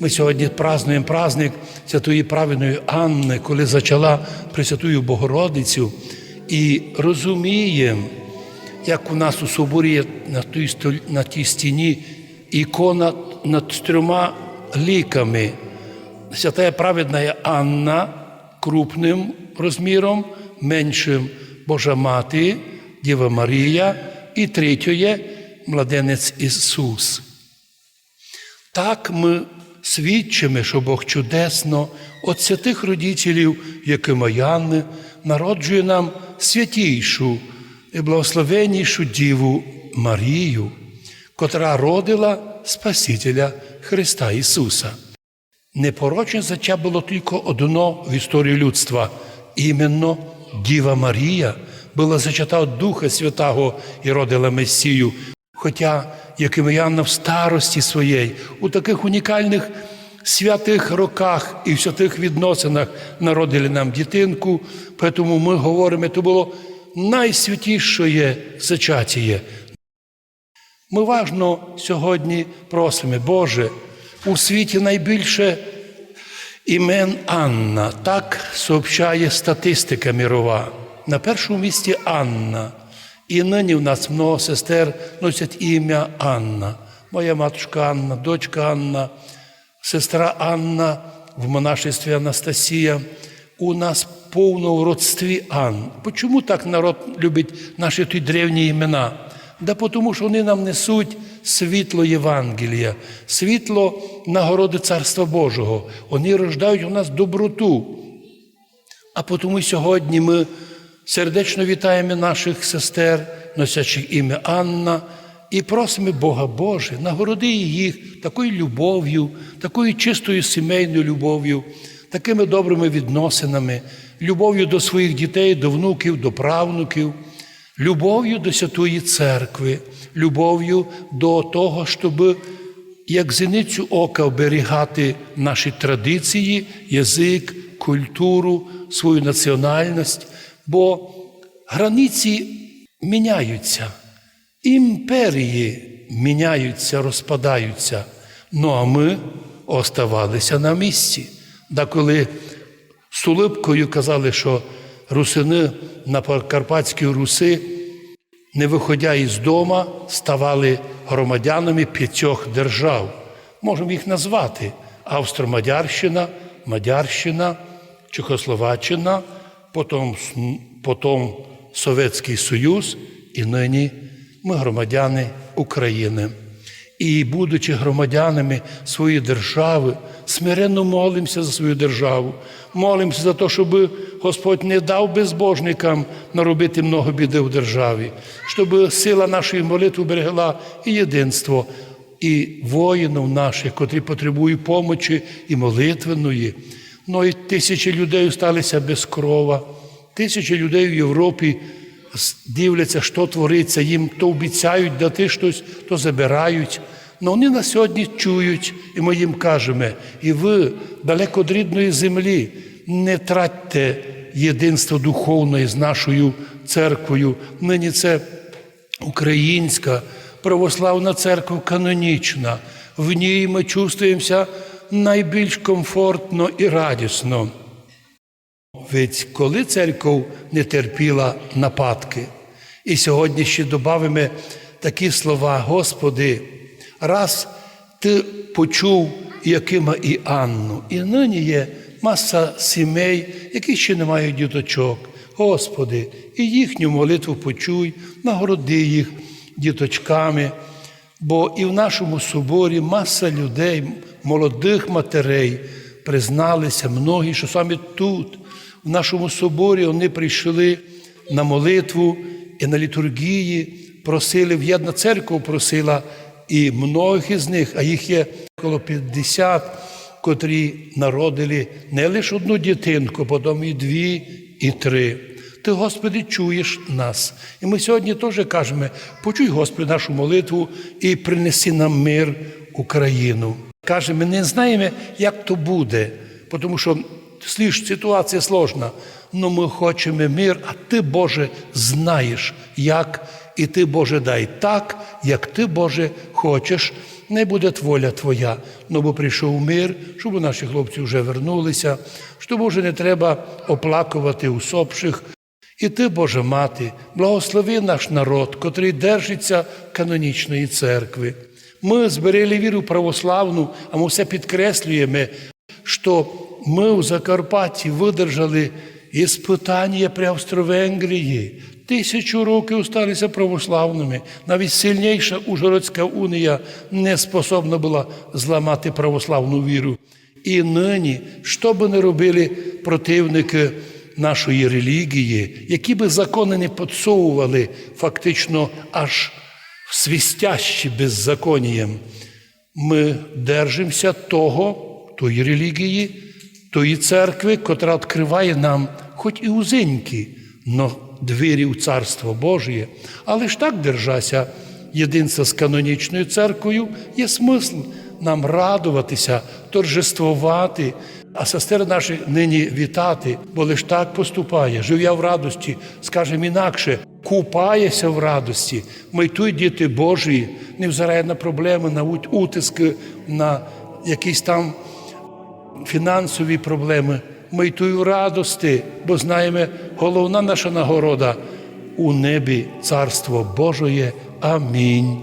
Ми сьогодні празднуємо праздник Святої праведної Анни, коли зачала Пресвятую Богородицю, і розуміємо, як у нас у соборі є на тій, на тій стіні ікона над трьома ліками. Святая праведна Анна крупним розміром, меншим Божа Мати, Діва Марія, і третє младенець Ісус. Так ми свідчимо, що Бог чудесно от святих родителів, якими Янни, народжує нам святійшу і благословеннішу Діву Марію, котра родила Спасителя Христа Ісуса. Непорочне зача було тільки одно в історії людства. Іменно Діва Марія була зачата від Духа Святого і родила Месію. Хоча, як і Яна в старості своєї, у таких унікальних святих роках і в святих відносинах народили нам дітинку, тому ми говоримо, це було найсвятіше зачатіє. Ми важно сьогодні просимо, Боже, у світі найбільше імен Анна. Так сообщає статистика мірова. На першому місці Анна. І нині в нас много сестер носять ім'я Анна. Моя матушка Анна, дочка Анна, сестра Анна в монашестві Анастасія. У нас повно в родстві Ан. Чому так народ любить наші ті древні імена? Да тому, що вони нам несуть світло Євангелія, світло нагороди Царства Божого. Вони рождають у нас доброту. А тому сьогодні ми сердечно вітаємо наших сестер, носячих ім'я Анна, і просимо Бога Боже, нагороди їх такою любов'ю, такою чистою сімейною любов'ю, такими добрими відносинами, любов'ю до своїх дітей, до внуків, до правнуків, любов'ю до Святої Церкви, любов'ю до того, щоб як зіницю ока оберігати наші традиції, язик, культуру, свою національність, бо границі міняються, імперії міняються, розпадаються. Ну а ми оставалися на місці. Да коли з улипкою казали, що русини на Карпатській Руси не виходя із дома, ставали громадянами п'ятьох держав. Можемо їх назвати: Австро-Мадярщина, Мадярщина, Чехословаччина, потім, потім Совєтський Союз, і нині ми громадяни України. І, будучи громадянами своєї держави, смиренно молимося за свою державу, молимося за те, щоб Господь не дав безбожникам наробити много біди в державі, щоб сила нашої молитви берегла і єдинство, і воїнів наших, котрі потребують помочі і молитвеної. Ну і тисячі людей сталися без крова, тисячі людей в Європі дивляться, що твориться, їм то обіцяють дати щось, то забирають. Ну вони на сьогодні чують, і ми їм кажемо, і ви далеко від рідної землі не тратьте єдинство духовне з нашою церквою. Нині це українська православна церква канонічна. В ній ми чувствуємося найбільш комфортно і радісно. Ведь коли церков не терпіла нападки, і сьогодні ще додамо такі слова, Господи, раз Ти почув Якима і Анну, і нині є маса сімей, які ще не мають діточок. Господи, і їхню молитву почуй, нагороди їх діточками, бо і в нашому соборі маса людей, молодих матерей, призналися многі, що саме тут в нашому соборі вони прийшли на молитву і на літургії, просили, в'єдна церква просила, і многих із них, а їх є коло 50, котрі народили не лише одну дитинку, потім і дві, і три. Ти, Господи, чуєш нас. І ми сьогодні теж кажемо: почуй, Господи, нашу молитву і принеси нам мир Україну. Каже, ми не знаємо, як то буде, тому що слиш, ситуація сложна, але ми хочемо мир, а ти, Боже, знаєш, як і ти, Боже, дай так, як ти, Боже, хочеш. Не буде воля Твоя, но бо прийшов мир, щоб наші хлопці вже вернулися, щоб вже не треба оплакувати усопших. І ти, Боже Мати, благослови наш народ, котрий держиться канонічної церкви. Ми зберегли віру православну, а ми все підкреслюємо, що ми у Закарпатті видержали іспитання при Австро-Венгрії. Тисячу років сталися православними. Навіть сильніша Ужгородська унія не способна була зламати православну віру. І нині, що би не робили противники нашої релігії, які би закони не підсовували фактично аж свістящі беззаконієм, ми держимося того, тої релігії, тої церкви, котра відкриває нам, хоч і узенькі, но двері в Царство Божє. Але ж так держася єдинство з канонічною церквою, є смисл нам радуватися, торжествувати, а сестер наших нині вітати, бо лиш так поступає, живя в радості, скажемо інакше, купаєся в радості. Ми той діти Божі, не взирає на проблеми, на утиски, на якісь там фінансові проблеми. Ми й тую радости, бо знаємо, головна наша нагорода у небі Царство Божоє. Амінь.